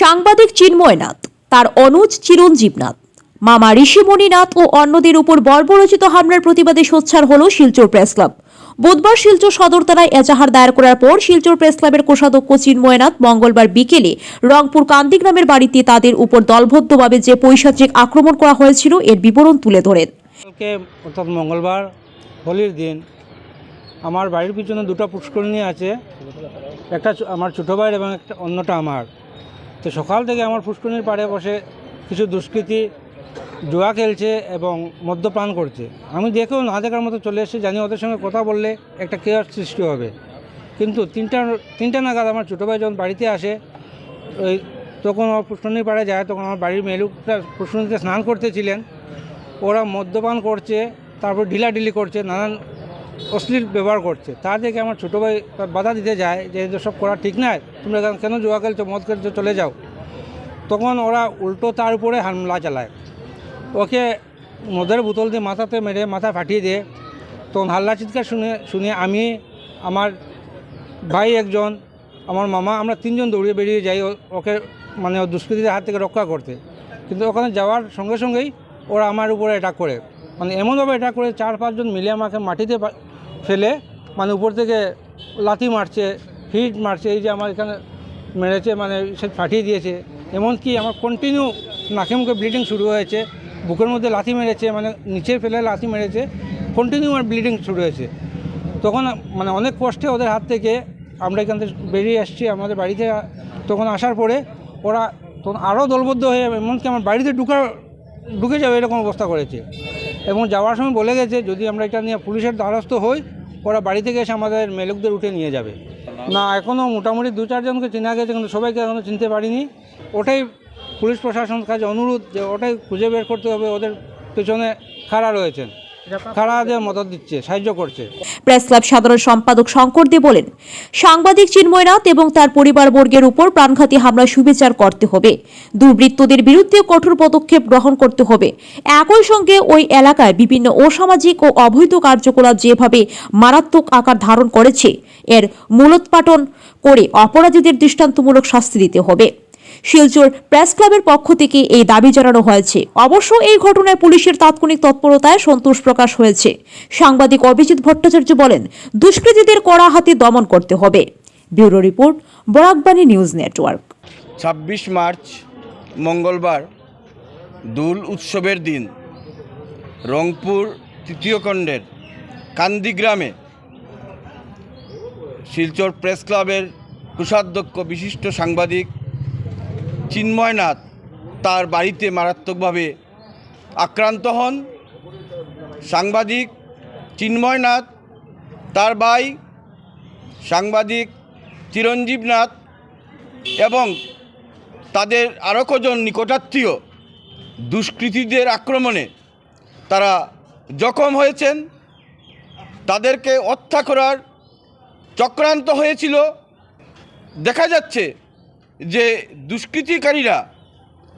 সাংবাদিক চিন্ময়নাথ তার অনুজ চিরঞ্জীবনাথ মামা ঋষিমণি নাথ ও অন্যদের উপর বর্বরচিত হামলার প্রতিবাদে সোচ্ছার হল শিলচর প্রেস ক্লাব। বুধবার শিলচর সদর থানায় এজাহার দায়ের করার পর শিলচর প্রেস ক্লাবের কোষাধ্যক্ষ চিন্ময়নাথ মঙ্গলবার বিকেলে রংপুর কান্দি গ্রামের বাড়িতে তাদের উপর দলবদ্ধভাবে যে পৈশাচিক আক্রমণ করা হয়েছিল এর বিবরণ তুলে ধরেন। অর্থাৎ মঙ্গলবার, হোলির দিন, আমার বাড়ির পিছনে দুটো পুষ্করিণী আছে, একটা আমার ছোটো ভাইয়ের এবং একটা অন্যটা আমার। তো সকাল থেকে আমার পুষ্করিণীর পাড়ে বসে কিছু দুষ্কৃতী জুয়া খেলছে এবং মদ্যপান করছে। আমি দেখেও না দেখার মতো চলে এসেছি, জানি ওদের সঙ্গে কথা বললে একটা কেয়ার সৃষ্টি হবে। কিন্তু তিনটা তিনটা নাগাদ আমার ছোটো ভাই যখন বাড়িতে আসে, ওই তখন আমার পুষ্করিণীর পাড়ে যায়, তখন আমার বাড়ির মেলুকটা পুষ্করিণীতে স্নান করতেছিলেন। ওরা মদ্যপান করছে, তারপর ঢিলাঢিলি করছে, নানান অশ্লীল ব্যবহার করছে। তা দেখে আমার ছোটো ভাই বাধা দিতে যায় যে এদের সব করা ঠিক নয়। তোমরা কেন- কেন জুয়া খেলছো মদ খেলছো চলে যাও। তখন ওরা উল্টো তার উপরে হামলা চালায়। ওকে মদের বোতল দিয়ে মাথাতে মেরে মাথা ফাটিয়ে দিয়ে তখন হাল্লা চিৎকার শুনে শুনে আমি, আমার ভাই একজন, আমার মামা, আমরা তিনজন দৌড়িয়ে বেরিয়ে যাই ওকে মানে দুষ্কৃতীদের হাত থেকে রক্ষা করতে। কিন্তু ওখানে যাওয়ার সঙ্গে সঙ্গেই ওরা আমার উপরে অ্যাটাক করে। মানে এমনভাবে এটা করে চার পাঁচজন মিলে আমাকে মাটিতে ফেলে মানে উপর থেকে লাথি মারছে, হিট মারছে, এই যে আমার এখানে মেরেছে মানে সে ফাটিয়ে দিয়েছে। এমনকি আমার কন্টিনিউ নাকে মুখে ব্লিডিং শুরু হয়েছে, বুকের মধ্যে লাথি মেরেছে মানে নিচে ফেলে লাথি মেরেছে কন্টিনিউ আমার ব্লিডিং শুরু হয়েছে। তখন মানে অনেক কষ্টে ওদের হাত থেকে আমরা এখান থেকে বেরিয়ে আসছি আমাদের বাড়িতে তখন আসার পরে ওরা তখন আরও দলবদ্ধ হয়ে এমনকি আমার বাড়িতে ঢুকার ঢুকে যাবে এরকম অবস্থা করেছে। এবং যাওয়ার সময় বলে গেছে, যদি আমরা এটা নিয়ে পুলিশের দ্বারস্থ হই, ওরা বাড়ি থেকে এসে আমাদের মেলুকদের উঠে নিয়ে যাবে। না এখনও মোটামুটি দু চারজনকে চেনা গেছে, কিন্তু সবাইকে এখনও চিনতে পারিনি। ওটাই পুলিশ প্রশাসনের কাছে অনুরোধ যে ওটাই খুঁজে বের করতে হবে, ওদের পেছনে খাড়া রয়েছেন। খাড়াদের মদত দিচ্ছে, সাহায্য করছে। প্রেস ক্লাব সাধারণ সম্পাদক শঙ্কর দে বলেন, সাংবাদিক চিন্ময় নাথ এবং তার পরিবারবর্গের উপর প্রাণঘাতী হামলা সুবিচার করতে হবে। দুর্বৃত্তদের বিরুদ্ধে কঠোর পদক্ষেপ গ্রহণ করতে হবে। একই সঙ্গে ওই এলাকায় বিভিন্ন অসামাজিক ও অবৈধ কার্যকলাপ যেভাবে মারাত্মক আকার ধারণ করেছে, এর মূলোৎপাটন করে অপরাধীদের দৃষ্টান্তমূলক শাস্তি দিতে হবে। শিলচর প্রেস ক্লাবের পক্ষ থেকে এই দাবি জানানো হয়েছে। অবশ্য এই ঘটনায় পুলিশের তাৎক্ষণিক তৎপরতায় সন্তোষ প্রকাশ হয়েছে। সাংবাদিক অভিজিৎ ভট্টাচার্য বলেন, দুষ্কৃতীদের কড়া হাতে দমন করতে হবে। Bureau report, Barakbani news network. ছাব্বিশ মার্চ, মঙ্গলবার, দোল উৎসবের দিন। রংপুর তৃতীয় খণ্ডের কান্দি গ্রামে শিলচর প্রেস ক্লাবের কোষাধ্যক্ষ বিশিষ্ট সাংবাদিক চিন্ময়নাথ তার বাড়িতে মারাত্মকভাবে আক্রান্ত হন। সাংবাদিক চিন্ময়নাথ, তার ভাই সাংবাদিক চিরঞ্জীবনাথ এবং তাদের আরও কজন নিকটাত্মীয় দুষ্কৃতীদের আক্রমণে তারা জখম হয়েছেন। তাদেরকে হত্যা করার চক্রান্ত হয়েছিল। দেখা যাচ্ছে যে দুষ্কৃতিকারীরা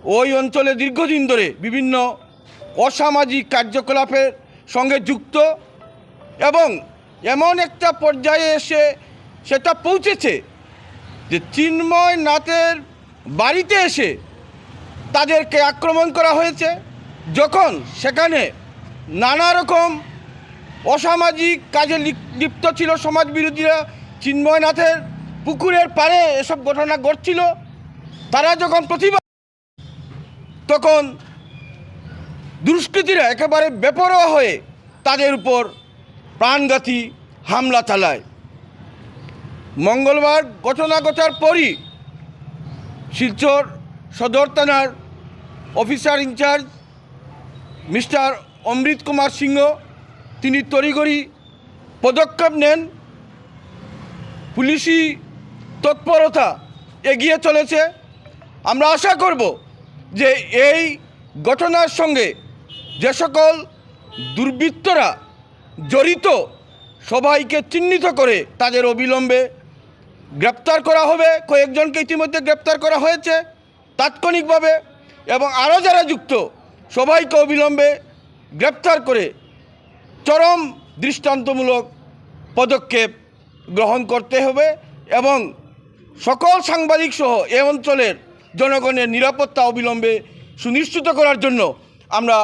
ওই অঞ্চলে দীর্ঘদিন ধরে বিভিন্ন অসামাজিক কার্যকলাপের সঙ্গে যুক্ত এবং এমন একটা পর্যায়ে এসে সেটা পৌঁছেছে যে চিন্ময় নাথের বাড়িতে এসে তাদেরকে আক্রমণ করা হয়েছে, যখন সেখানে নানা রকম অসামাজিক কাজে লিপ্ত ছিল সমাজ বিরোধীরা চিন্ময়নাথের পুকুরের পাড়ে এসব ঘটনা ঘটছিল, তারা যখন প্রতিবাদ তখন দুষ্কৃতীরা একেবারে বেপরোয়া হয়ে তাদের উপর প্রাণঘাতী হামলা চালায়। মঙ্গলবার ঘটনা ঘটার পরই শিলচর সদর থানার officer in charge mister Amrit Kumar Singha, তিনি তড়িঘড়ি পদক্ষেপ নেন পুলিশি তৎপরতা এগিয়ে চলেছে। আমরা আশা করব যে এই ঘটনার সঙ্গে যে সকল দুর্বৃত্তরা জড়িত সবাইকে চিহ্নিত করে তাদের অবিলম্বে গ্রেপ্তার করা হবে। কয়েকজনকে ইতিমধ্যে গ্রেপ্তার করা হয়েছে তাৎক্ষণিকভাবে এবং আরও যারা যুক্ত সবাইকে অবিলম্বে গ্রেপ্তার করে চরম দৃষ্টান্তমূলক পদক্ষেপ গ্রহণ করতে হবে এবং সকল সাংবাদিক সহ এ অঞ্চলের জনগণের নিরাপত্তা অবিলম্বে সুনিশ্চিত করার জন্য আমরা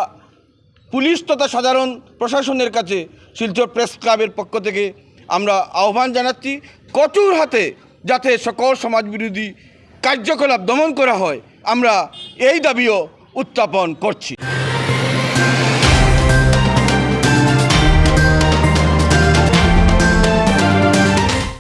পুলিশ তথা সাধারণ প্রশাসনের কাছে শিলচর প্রেস ক্লাবের পক্ষ থেকে আমরা আহ্বান জানাচ্ছি, কঠোর হাতে যাতে সকল সমাজবিরোধী কার্যকলাপ দমন করা হয়, আমরা এই দাবিও উত্থাপন করছি।